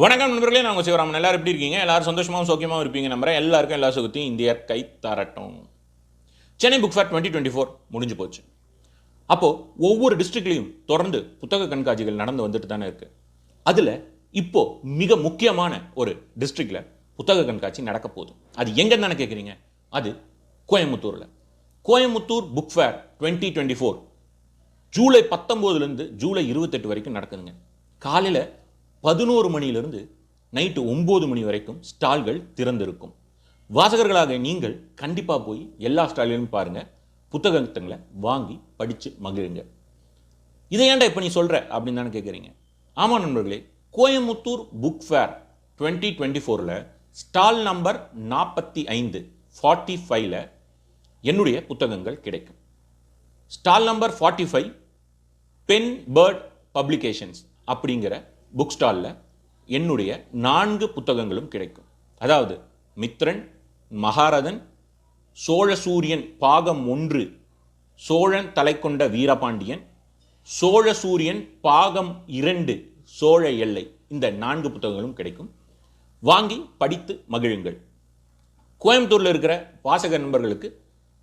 வணக்கம் நண்பர்களே நான் உங்கள் சிவராமன். எல்லாரும் எப்படி இருக்கீங்க? எல்லாரும் சந்தோஷமாகவும் சௌக்கியமாகவும் இருப்பீங்க நம்புறேன். எல்லாருக்கும் எல்லா சுகத்தையும் இந்தியா கை தரட்டும். Chennai book fair twenty twenty four முடிஞ்சு போச்சு. அப்போது ஒவ்வொரு டிஸ்ட்ரிக்ட்லேயும் தொடர்ந்து புத்தக கண்காட்சிகள் நடந்து வந்துட்டு தானே இருக்குது அதில் இப்போது மிக முக்கியமான ஒரு டிஸ்ட்ரிக்டில் புத்தக கண்காட்சி நடக்க போகுது. அது எங்கன்னு தானே கேட்குறீங்க அது கோயம்புத்தூரில். Coimbatore book fair twenty twenty four July பத்தொம்போதுலேருந்து ஜூலை இருபத்தெட்டு வரைக்கும் நடக்குதுங்க. காலையில் பதினோரு மணியிலிருந்து நைட்டு ஒம்பது மணி வரைக்கும் ஸ்டால்கள் திறந்திருக்கும். வாசகர்களாக நீங்கள் கண்டிப்பாக போய் எல்லா ஸ்டால்லையும் பாருங்கள் புத்தகங்களை வாங்கி படித்து மகிழுங்க. இதை ஏன்டா இப்போ நீ சொல்கிற அப்படின்னு தானே கேட்குறீங்க ஆமாம் நண்பர்களே Coimbatore book fair twenty twenty ஃபோரில் ஸ்டால் நம்பர் நாற்பத்தி ஐந்து ஃபார்ட்டி ஃபைவ்ல என்னுடைய புத்தகங்கள் கிடைக்கும். Stall number forty five Pen Bird publications அப்படிங்கிற புக் ஸ்டாலில் என்னுடைய நான்கு புத்தகங்களும் கிடைக்கும். அதாவது மித்ரன் மகாரதன் சோழ சூரியன் பாகம் ஒன்று சோழன் தலை கொண்ட வீரபாண்டியன் சோழசூரியன் பாகம் இரண்டு சோழ எல்லை இந்த நான்கு புத்தகங்களும் கிடைக்கும். வாங்கி படித்து மகிழுங்கள். கோயம்புத்தூரில் இருக்கிற வாசக நண்பர்களுக்கு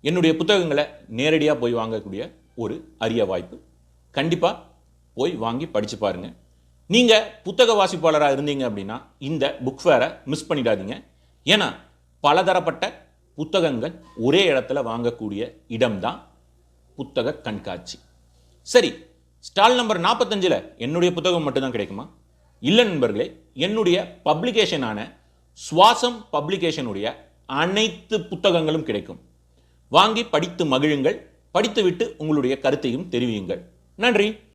என்னுடைய புத்தகங்களை நேரடியாக போய் வாங்கக்கூடிய ஒரு அரிய வாய்ப்பு. கண்டிப்பாக போய் வாங்கி படித்து பாருங்கள் நீங்கள் புத்தக வாசிப்பாளராக இருந்தீங்க அப்படின்னா இந்த புக் ஃபேரை மிஸ் பண்ணிடாதீங்க. ஏன்னா பலதரப்பட்ட புத்தகங்கள் ஒரே இடத்துல வாங்கக்கூடிய இடம்தான் புத்தக கண்காட்சி. சரி ஸ்டால் நம்பர் நாற்பத்தஞ்சில் என்னுடைய புத்தகம் மட்டும்தான் கிடைக்குமா? இல்லை நண்பர்களே என்னுடைய பப்ளிகேஷனான சுவாசம் பப்ளிகேஷனுடைய அனைத்து புத்தகங்களும் கிடைக்கும். வாங்கி படித்து மகிழுங்கள் படித்துவிட்டு உங்களுடைய கருத்தையும் தெரிவியுங்கள். நன்றி.